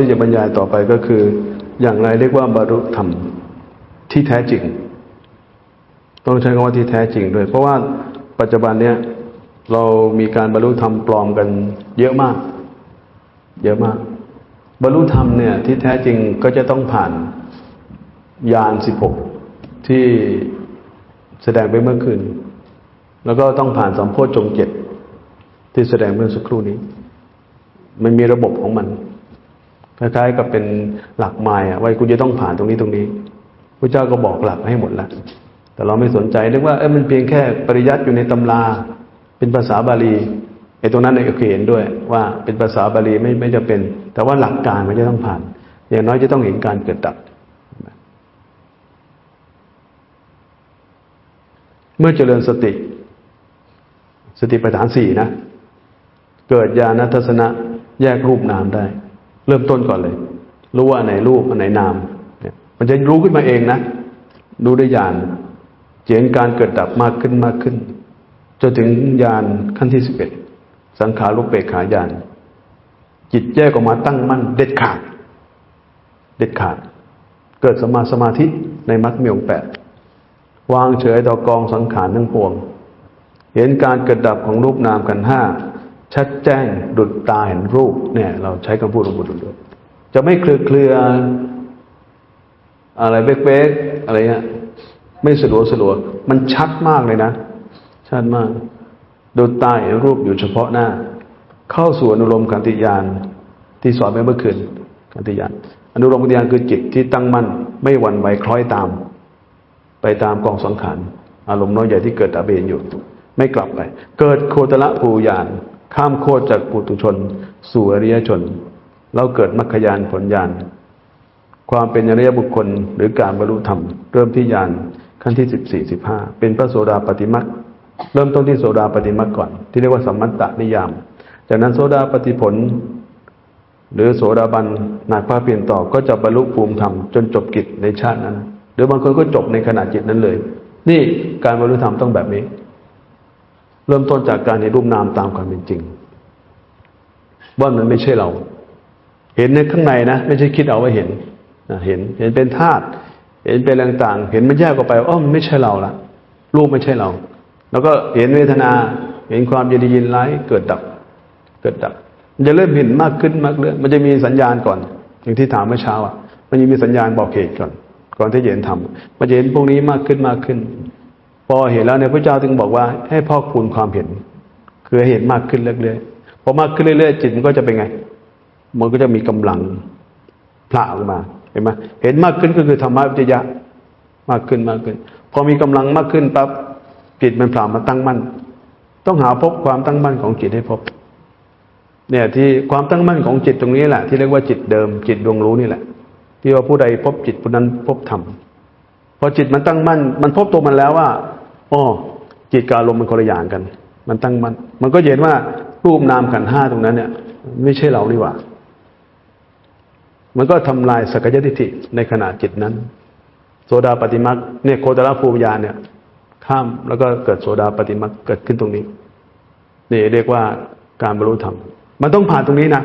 ที่จะบรรยายต่อไปก็คือ อย่างไรเรียกว่าบรรลุธรรมที่แท้จริง ต้องใช้คำว่าที่แท้จริงด้วย เพราะว่าปัจจุบันเนี้ยเรามีการบรรลุธรรมปลอมกันเยอะมาก เยอะมาก บรรลุธรรมเนี่ยที่แท้จริงก็จะต้องผ่านยานสิบหกที่แสดงไปเมื่อคืน แล้วก็ต้องผ่านสัมโพชฌงเจ็ดที่แสดงเมื่อสักครู่นี้ มันมีระบบของมัน คล้ายๆกับเป็นหลักไม้อะว่าคุณจะต้องผ่านตรงนี้ตรงนี้พระเจ้าก็บอกหลักให้หมดแล้วแต่เราไม่สนใจนึกว่าเออมันเพียงแค่ปริยัติอยู่ในตำรา เป็นภาษาบาลีไอ้ตรงนั้นเนี่ยโอเคเห็นด้วย ว่าเป็นภาษาบาลีไม่ไม่จะเป็น แต่ว่าหลักการมันจะต้องผ่าน อย่างน้อยจะต้องเห็นการเกิดดับเมื่อเจริญสติ สติปัฏฐานสี่นะ เกิดญาณทัศนะแยกรูปนามได้ เริ่มต้นก่อนเลย รู้ว่าไหนรูปอันไหนนามเนี่ยมันจะรู้ขึ้นมาเองนะรู้ด้ยาณเห็นการเกิดดับมากขึ้นมากขึ้นจนถึงญาณขั้นที่สิบเอ็ดสังขารุปเปกขาญาณจิตแยกออกมาตั้งมั่น เด็ดขาด เด็ดขาด เกิดสมาสมาธิในมรรคมีองแปดวางเฉยต่อกองสังขารทั้งปวง เห็นการเกิดดับของรูปนามกันห้า ชัดแจ้งดุดตาเห็นรูปเนี่ยเราใช้คำพูดของบุตรด้วยจะไม่เคลือเคลืออะไรเบ๊กๆอะไรเงี้ยไม่สะดวกสะดวกมันชัดมากเลยนะ ชัดมากดุดตาเห็นรูปอยู่เฉพาะหน้า เข้าสู่อนุโลมกันติยานที่สอนไปเมื่อคืนกันติยานอนุโลมกันติยานคือจิตที่ตั้งมั่นไม่หวั่นไหวคล้อยตาม ไปตามกองสังขารอารมณ์น้อยใหญ่ที่เกิดดับเองอยู่ ไม่กลับไป เกิดโคตรละภูยาน ข้ามโคตรจากปุตุชน สู่อริยชน เราเกิดมรรคยานผลยานความเป็นอริยบุคคลหรือการบรรลุธรรม เริ่มที่ยานขั้นที่สิบสี่สิบห้าเป็นพระโสดาปฏิมักเริ่มต้นที่โสดาปฏิมักก่อน ที่เรียกว่าสัมมัตตนิยาม จากนั้นโสดาปฏิผล หรือโสดาบันหนักภาเปลี่ยนต่อก็จะบรรลุภูมิธรรมจนจบกิจในชาตินั้น หรือบางคนก็จบในขณะจิตนั้นเลย นี่การบรรลุธรรมต้องแบบนี้ เริ่มต้นจากการเห็นรูปนามตามความเป็นจริง ว่ามันไม่ใช่เรา เห็นในข้างในนะ ไม่ใช่คิดเอาว่าเห็นเห็น เห็นเป็นธาตุเห็นเป็นต่างๆ เห็นมันแยกออกไปอ๋อมันไม่ใช่เราละรูปไม่ใช่เรา แล้วก็เห็นเวทนา เห็นความยินดียินร้ายเกิดดับ เกิดดับ มันจะเริ่มเห็นมากขึ้นมากเรื่อยมันจะมีสัญญาณก่อน อย่างที่ถามเมื่อเช้าอะ มันจะมีสัญญาณบอกเหตุก่อน ก่อนที่จะเห็นธรรมมันจะเห็นพวกนี้มากขึ้นมากขึ้น พอเห็นแล้วเนี่ยพระเจ้าจึงบอกว่า ให้พอกคูณความเห็น คือเห็นมากขึ้นเรื่อยๆพอมากขึ้นเรื่อยๆจิตมันก็จะเป็นไง มันก็จะมีกำลังพละออกมาเห็นไหมเห็นมากขึ้นก็คือธรรมะวิจยะมากขึ้นมากขึ้น พอมีกำลังมากขึ้นปั๊บจิตมันพลามาตั้งมั่น ต้องหาพบความตั้งมั่นของจิตให้พบ เนี่ยที่ความตั้งมั่นของจิตตรงนี้แหละที่เรียกว่าจิตเดิมจิตดวงรู้นี่แหละ ที่ว่าผู้ใดพบจิตผู้นั้นพบธรรมพอจิตมันตั้งมั่น มันพบตัวมันแล้วว่า อ๋อจิตกับอารมณ์มันคนละอย่างกัน มันตั้งมัน มันก็เห็นว่ารูปนามขันห้าตรงนั้นเนี่ย ไม่ใช่เรานี่หว่า มันก็ทำลายสักยทิฏฐิในขณะจิตนั้น โสดาปฏิมักเนี่ยโคตรภูมิญาณเนี่ย ข้ามแล้วก็เกิดโสดาปฏิมักเกิดขึ้นตรงนี้นี่เรียกว่าการบรรลุธรรม มันต้องผ่านตรงนี้นะ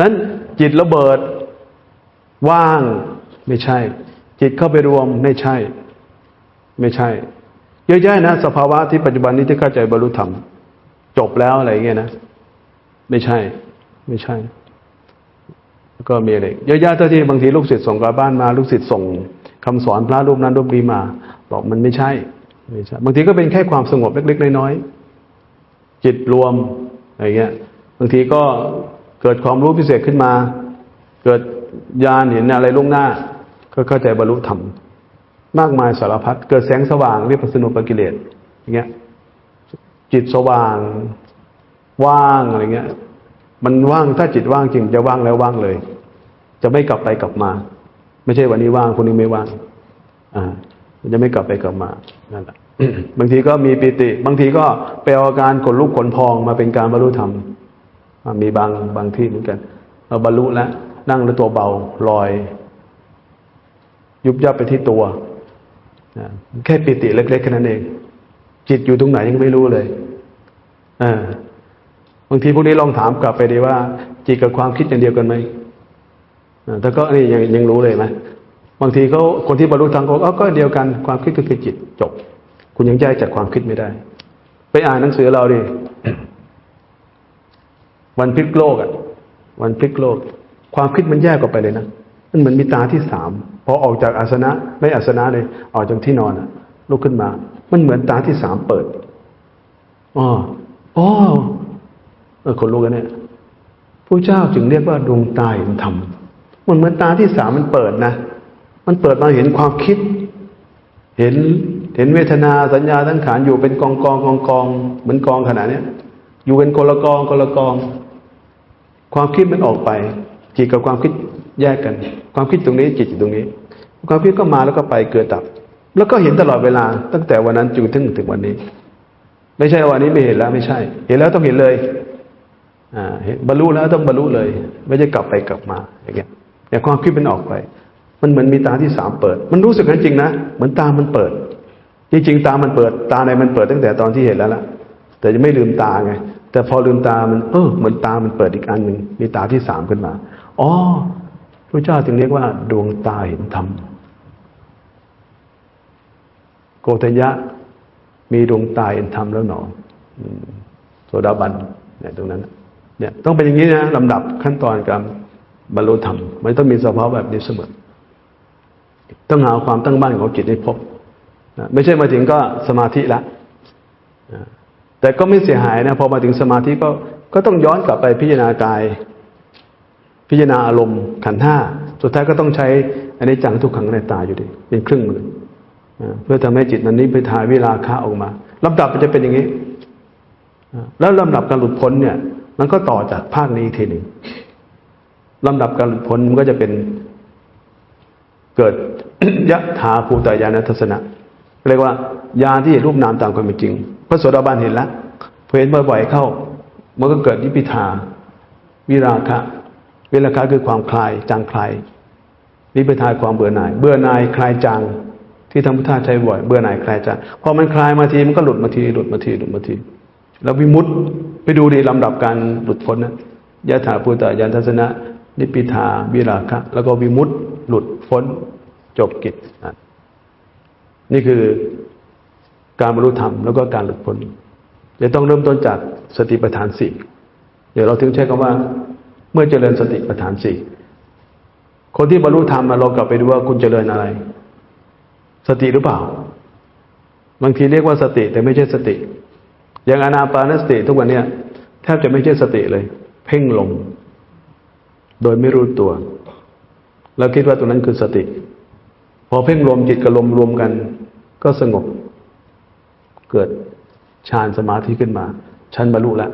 นั้นจิตระเบิดว่างไม่ใช่ จิตเข้าไปรวมไม่ใช่ ไม่ใช่ เยอะแยะนะสภาวะที่ปัจจุบันนี้ที่เข้าใจบรรลุธรรม จบแล้วอะไรเงี้ยนะ ไม่ใช่ ไม่ใช่ แล้วก็มีอะไรเยอะแยะเท่าที่บางทีลูกศิษย์ส่งกลับบ้านมา ลูกศิษย์ส่งคำสอนพระรูปนั้นรูปนี้มา บอกมันไม่ใช่ไม่ใช่บางทีก็เป็นแค่ความสงบเล็ก ๆ น้อยๆจิตรวมอะไรเงี้ย บางทีก็เกิดความรู้พิเศษขึ้นมา เกิดญาณเห็นอะไรล่วงหน้า ก็เข้าใจบรรลุธรรม มากมายสารพัดเกิดแสงสว่างวิปัสสนุปกิเลสอย่างเงี้ย จิตสว่าง ว่างอะไรเงี้ย มันว่างถ้าจิตว่างจริงจะว่างแล้วว่างเลย จะไม่กลับไปกลับมา ไม่ใช่วันนี้ว่างคนนี้ไม่ว่าง อ่ามันจะไม่กลับไปกลับมานั่นแหละบางทีก็มีปิติ บางทีก็ไปเอาอาการขนลุกขนพองมาเป็นการบรรลุธรรมมีบางบางที่เหมือนกันเราบรรลุแล้วนั่งแล้วตัวเบาลอย ยุบยับไปที่ตัว แค่ปิติเล็กๆแค่นั้นเอง จิตอยู่ตรงไหนยังไม่รู้เลยอบางทีพวกนี้ลองถามกลับไปดีว่า จิตกับความคิดอย่างเดียวกันไหมอ่าแต่ก็นี่ยังยังรู้เลยไหมบางทีเขาคนที่บรรลุธรรมเขาบอกเอ้าก็เดียวกันความคิดก็คือจิตจบ คุณยังแยกจากความคิดไม่ได้ ไปอ่านหนังสือเราดิวันพลิกโลกอะ วันพลิกโลก ความคิดมันแยกออกไปเลยนะ มันเหมือนมีตาที่สามพอออกจากอาสนะ ไม่อาสนะเลยออกจากที่นอนลุกขึ้นมา มันเหมือนตาที่สามเปิดอ๋ออ๋อเออคนรู้กันเนี่ยพระเจ้าจึงเรียกว่าดวงตาเห็นธรรมมันเหมือนตาที่สามมันเปิดนะ มันเปิดมาเห็นความคิด เห็นเห็นเวทนาสัญญาทั้งขานอยู่เป็นกองกองกองกองเหมือนกองขนาดเนี้ยอยู่เป็นคนละกองคนละกอง ความคิดมันออกไปจิตกับความคิด แยกกัน ความคิดตรงนี้จิตอยู่ตรงนี้ ความคิดก็มาแล้วก็ไปเกิดดับ แล้วก็เห็นตลอดเวลา ตั้งแต่วันนั้นจนถึงถึงวันนี้ ไม่ใช่วันนี้ไม่เห็นแล้วไม่ใช่ เห็นแล้วต้องเห็นเลยอ่าเห็นบรรลุแล้วต้องบรรลุเลย ไม่ใช่กลับไปกลับมาอย่างเงี้ยแต่ความคิดมันออกไป มันเหมือนมีตาที่สามเปิด มันรู้สึกนั้นจริงนะเหมือนตามันเปิด จริงๆตามันเปิด ตาในมันเปิดตั้งแต่ตอนที่เห็นแล้วล่ะ แต่จะไม่ลืมตาไงแต่พอลืมตามันเออเหมือนตามันเปิดอีกอันหนึ่งมีตาที่สามขึ้นมาอ๋อ พระเจ้าจึงเรียกว่า ดวงตาเห็นธรรม โกฏยะมีดวงตาเห็นธรรมแล้วหนอโสดาบันเนี่ยตรงนั้นเนี่ยต้องเป็นอย่างนี้นะลำดับขั้นตอนการบรรลุธรรมมันต้องมีสภาพแบบนี้เสมอต้องหาความตั้งมั่นของจิตให้พบไม่ใช่มาถึงก็สมาธิละแต่ก็ไม่เสียหายนะพอมาถึงสมาธิก็ก็ต้องย้อนกลับไปพิจารณากาย พิจารณาอารมณ์ขันห้าสุดท้ายก็ต้องใช้อันนี้จังทุกขังในตาอยู่ดีเป็นเครื่องมือนเพื่อทำให้จิตมันนี้ไปทายวิราคะออกมาลำดับมันจะเป็นอย่างนี้แล้วลำดับการหลุดพ้นเนี่ย มันก็ต่อจากภาคนี้อีกทีหนึ่งลำดับการหลุดพ้นมันก็จะเป็นเกิดยะถาภูตายานัทสนะเรียกว่าญาที่เห็นรูปนามตามความเป็นจริง พระโสดาบันเห็นแล้วพอเห็นบ่อยๆเข้า มันก็เกิดยิพิทาวิราคะ วิราคะคือความคลายจางคลายนิพพานความเบื่อหน่าย เบื่อหน่ายคลายจางที่ธรรมพุทธาใช้บ่อยเบื่อหน่ายคลายจางพอมันคลายมาทีมันก็หลุดมาทีหลุดมาทีหลุดมาทีแล้ววิมุตติไปดูดีลำดับการหลุดพ้นนะยะถาภูตายานทัศนะ นิพพิทาวิราคะ แล้วก็วิมุตติหลุดพ้นจบกิจอะนี่คือการบรรลุธรรมแล้วก็การหลุดพ้นจะต้องเริ่มต้นจากสติปัฏฐานสี่เดี๋ยวเราถึงใช้คำว่า เมื่อเจริญสติปัฏฐานสี่คนที่บรรลุธรรมมาเรากลับไปดูว่าคุณเจริญอะไร สติหรือเปล่า บางทีเรียกว่าสติแต่ไม่ใช่สติ อย่างอนาปานสติทุกวันเนี้ยแทบจะไม่ใช่สติเลย เพ่งลง โดยไม่รู้ตัวเราคิดว่าตรงนั้นคือสติ พอเพ่งลมจิตกับลมรวมกัน ก็สงบ เกิดฌานสมาธิขึ้นมา ชั้นบรรลุแล้วอ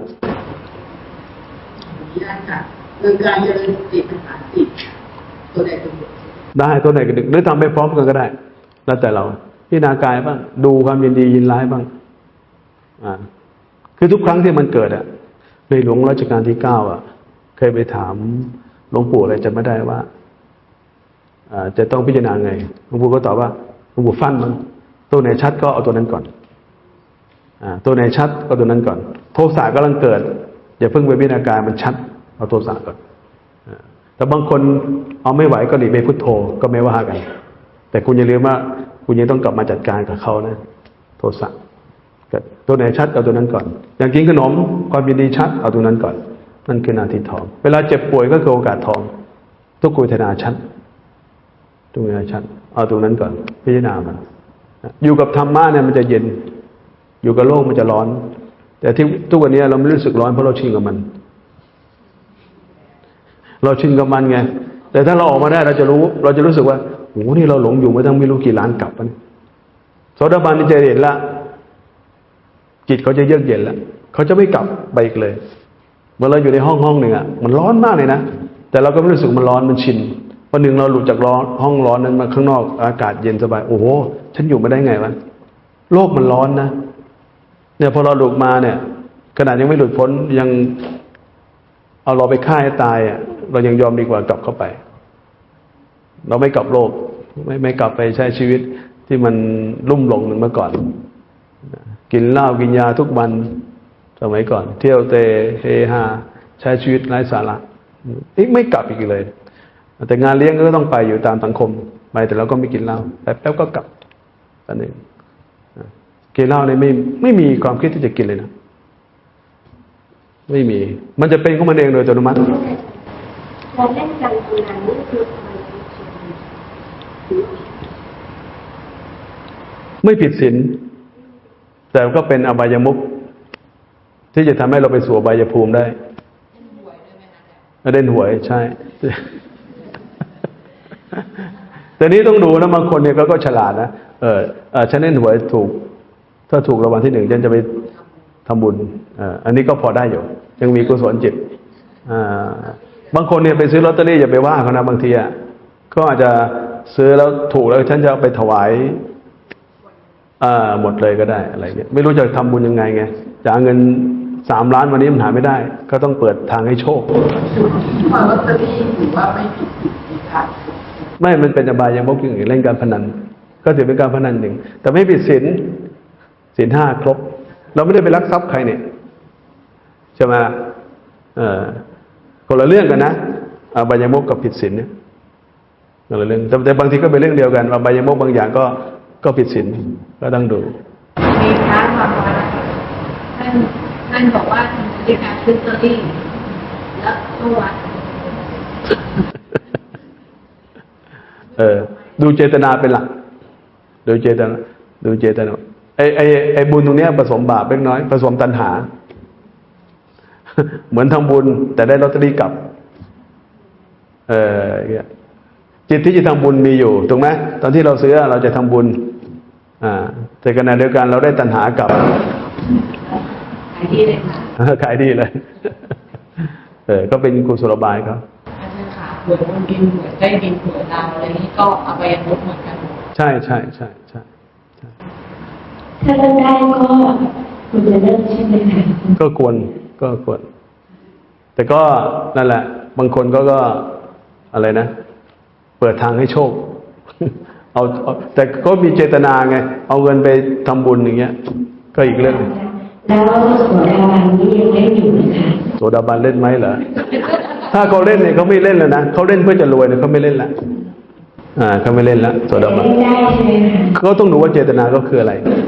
นุญาตค่ะ เรื่องการเจริญสติปัฏฐานสี่ตัวใดตัวหนึ่งได้ตัวไหนก็ดึกหรือทำไปพร้อมกันก็ได้ แล้วแต่เราพิจารณากายบ้างดูความยินดียินร้ายบ้างอ่าคือทุกครั้งที่มันเกิดอะ ในหลวงรัชกาลที่เก้าอะ เคยไปถามหลวงปู่อะไรจะไม่ได้ว่าอ่าจะต้องพิจารณาไงหลวงปู่ก็ตอบว่าหลวงปู่ฟันมัน ตัวไหนชัดก็เอาตัวนั้นก่อน อ่า ตัวไหนชัดก็ตัวนั้นก่อน โทสะกำลังเกิดอย่าเพิ่งไปพิจารณากายมันชัด เอาโทสะก่อนแต่บางคนเอาไม่ไหวก็หนีไปพุทโธก็ไม่ว่ากัน แต่คุณอย่าลืมว่า คุณยังต้องกลับมาจัดการกับเขานะ โทสะตัวไหนชัดเอาตัวนั้นก่อน อย่างกินขนมความยินดีชัดเอาตัวนั้นก่อน นั่นคือนาทีทอง เวลาเจ็บป่วยก็คือโอกาสทองทุกขเวทนาชัดทุกเวทนาชัดเอาตรงนั้นก่อน พิจารณามันอยู่กับธรรมะเนี่ยมันจะเย็น อยู่กับโลกมันจะร้อน แต่ที่ทุกวันนี้เราไม่รู้สึกร้อนเพราะเราชินกับมัน เราชินกับมันไง แต่ถ้าเราออกมาได้เราจะรู้ เราจะรู้สึกว่าโอ้โหนี่เราหลงอยู่ไม่ต้องไม่รู้กี่ล้านกลับมันโสดาบันนี่จะเห็นละ จิตเขาจะเยือกเย็นแล้วเขาจะไม่กลับไปอีกเลยเมื่อเราอยู่ในห้องห้องหนึ่งอะมันร้อนมากเลยนะแต่เราก็ไม่รู้สึกมันร้อนมันชินวันหนึ่งเราหลุดจากร้อนห้องร้อนนั้นมาข้างนอกอากาศเย็นสบาย โอ้โหฉันอยู่ไมาได้ไงวะโลกมันร้อนนะเนี่ยพอเราหลุดมาเนี่ยขนาดยังไม่หลุดพ้นยัง เอาเราไปฆ่าให้ตายอะเรายังยอมดีกว่ากลับเข้าไป เราไม่กลับโลก ไม่ไม่กลับไปใช้ชีวิตที่มันลุ่มหลงเหมือนเมื่อก่อน กินเหล้ากินยาทุกวันสมัยก่อน เที่ยวเตะเฮฮาใช้ชีวิตไร้สาระอีกไม่กลับอีกเลย แต่งานเลี้ยงก็ต้องไปอยู่ตามสังคมไปแต่เราก็ไม่กินเหล้าแป๊บๆก็กลับตอนนี้กินเหล้าเนี่ยไม่ไม่มีความคิดที่จะกินเลยนะ ไม่มี มันจะเป็นของมันเองโดยอัตโนมัติการเล่นการพนันนี่คือไรหรือไม่ผิดศีลแต่ก็เป็นอบายมุขที่จะทำให้เราไปสู่อบายภูมิได้เล่นหวยใช่ แต่นี้ต้องดูนะบางคนเนี่ยก็ก็ฉลาดนะเออเออฉันเล่นหวยถูก ถ้าถูกรางวัลที่หนึ่งฉันจะไป ทำบุญเอออันนี้ก็พอได้อยู่ ยังมีกุศลจิตอ่าบางคนเนี่ยไปซื้อลอตเตอรี่อย่าไปว่าเขานะบางทีอะก็อาจจะซื้อแล้วถูกแล้วฉันจะเอาไปถวายอ่าหมดเลยก็ได้อะไรเงี้ยไม่รู้จะทำบุญยังไงไงจะเอาเงินสามล้านวันนี้มันหาไม่ได้ ก็ต้องเปิดทางให้โชคมาลอตเตอรี่ถือว่าไม่ผิดผิดผิดค่ะไม่ มันเป็นอบายมุกอย่างอื่นเล่นการพนัน ก็ถือเป็นการพนันหนึ่ง แต่ไม่ผิดศีลศีลห้าครบ เราไม่ได้ไปลักทรัพย์ใครเนี่ยใช่ไหมเออคนละเรื่องกันนะอบายมุกกับผิดศีลเนี่ยคนละเรื่องแต่แต่บางทีก็เป็นเรื่องเดียวกันอบายมุกบางอย่างก็ก็ผิดศีลก็ต้องดูมีพระมาวัดท่านท่านบอกว่ามีการซื้อลอตเตอรี่แล้วก็วัดเออดูเจตนาเป็นหลักดูเจตนาดูเจตนา ไอไอไอบุญตรงเนี้ยผสมบาปเล็กน้อยผสมตัณหา เหมือนทำบุญ แต่ได้ลอตเตอรี่กลับ เอออย่างเงี้ยจิตที่จะทำบุญมีอยู่ถูกไหมตอนที่เราซื้อเราจะทำบุญ อ่าแต่ขณะเดียวกันเราได้ตัณหากลับขายที่เลยค่ะขายดีเลยเออก็เป็นกุศโลบายครับอาจารย์ขาหวยบนดินหวยใต้ดินหวยดาวอะไรนี้ก็เอาไปยันมุกเหมือนกัน ใช่ใช่ใช่ใช่ ถ้าเล่นได้ก็ควรจะเลิกใช่ไหมคะก็ควรก็ควร แต่ก็นั่นแหละ บางคนก็ก็อะไรนะ เปิดทางให้โชค เอาเอาแต่ก็มีเจตนาไง เอาเงินไปทำบุญอย่างเงี้ย ก็อีกเรื่องหนึ่งแล้วโสดาบันนี้ยังเล่นอยู่ไหมคะโสดาบันเล่นไหมเหรอถ้าเขาเล่นเนี่ยเขาไม่เล่นแล้วนะเขาเล่นเพื่อจะรวยเนี่ยเขาไม่เล่นละอ่าเขาไม่เล่นละโสดาบันเล่นได้ใช่ไหมคะเขาต้องดูว่าเจตนาก็คืออะไรเอออ่า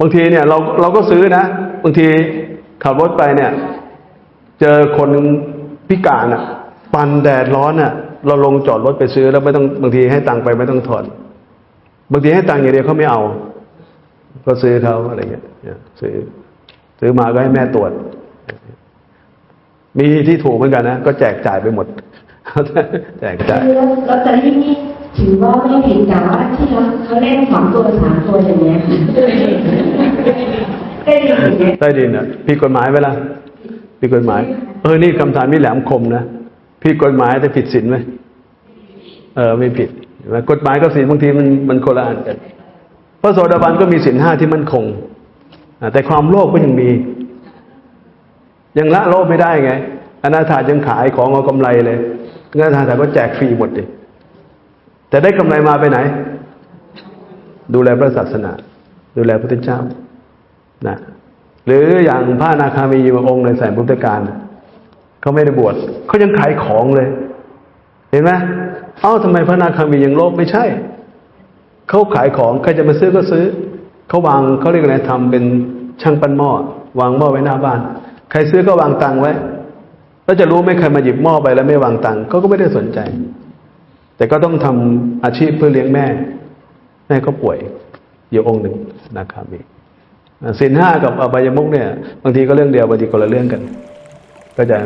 บางทีเนี่ยเราเราก็ซื้อนะ บางทีขับรถไปเนี่ย เจอคนพิการอะ ปันแดดร้อนอะ เราลงจอดรถไปซื้อแล้วไม่ต้องบางทีให้ตังค์ไปไม่ต้องถอนบางทีให้ตังค์อย่างเดียวเขาไม่เอา ก็ซื้อเขาอะไรเงี้ยซื้อซื้อมาก็ให้แม่ตรวจ มีที่ถูกเหมือนกันนะ ก็แจกจ่ายไปหมดแจกจ่ายลอตเตอรี่นี่ ถือว่าไม่ผิดแต่ว่าที่เขาเขาเล่นสองตัวสามตัวอย่างเงี้ยค่ะได้ดีอย่างเงี้ยใต้ดินอะผิดกฎหมายไหมล่ะผิดกฎหมาย เออนี่คำถามนี่แหลมคมนะผิดกฎหมายแต่ผิดศีลไหมเออไม่ผิดกฎหมายกับศีลบางทีมันมันคนละอันกันพระโสดาบันก็มีศีลห้าที่มั่นคงแต่ความโลภก็ยังมียังละโลภไม่ได้ไงอนาถายังขายของเอากำไรเลยอนาถาก็แจกฟรีหมดดิ แต่ได้กำไรมาไปไหน ดูแลพระศาสนา ดูแลพระพุทธเจ้านะหรืออย่างพระนาคามีบางองค์ในสายพุทธการเขาไม่ได้บวชเขายังขายของเลย เห็นไหมเอ้าทำไมพระนาคามียังโลภไม่ใช่เขาขายของใครจะมาซื้อก็ซื้อเขาวางเขาเรียกอะไรทำเป็นช่างปั้นหม้อวางหม้อไว้หน้าบ้าน ใครซื้อก็วางตังค์ไว้ แล้วจะรู้ไหมใครมาหยิบหม้อไปแล้วไม่วางตังค์เขาก็ไม่ได้สนใจ แต่ก็ต้องทำอาชีพเพื่อเลี้ยงแม่ แม่ก็ป่วยอยู่องค์หนึ่งนะครับมีสินห้ากับอบายมุกเนี่ย บางทีก็เรื่องเดียวบางทีก็ละเรื่องกัน ก็จะ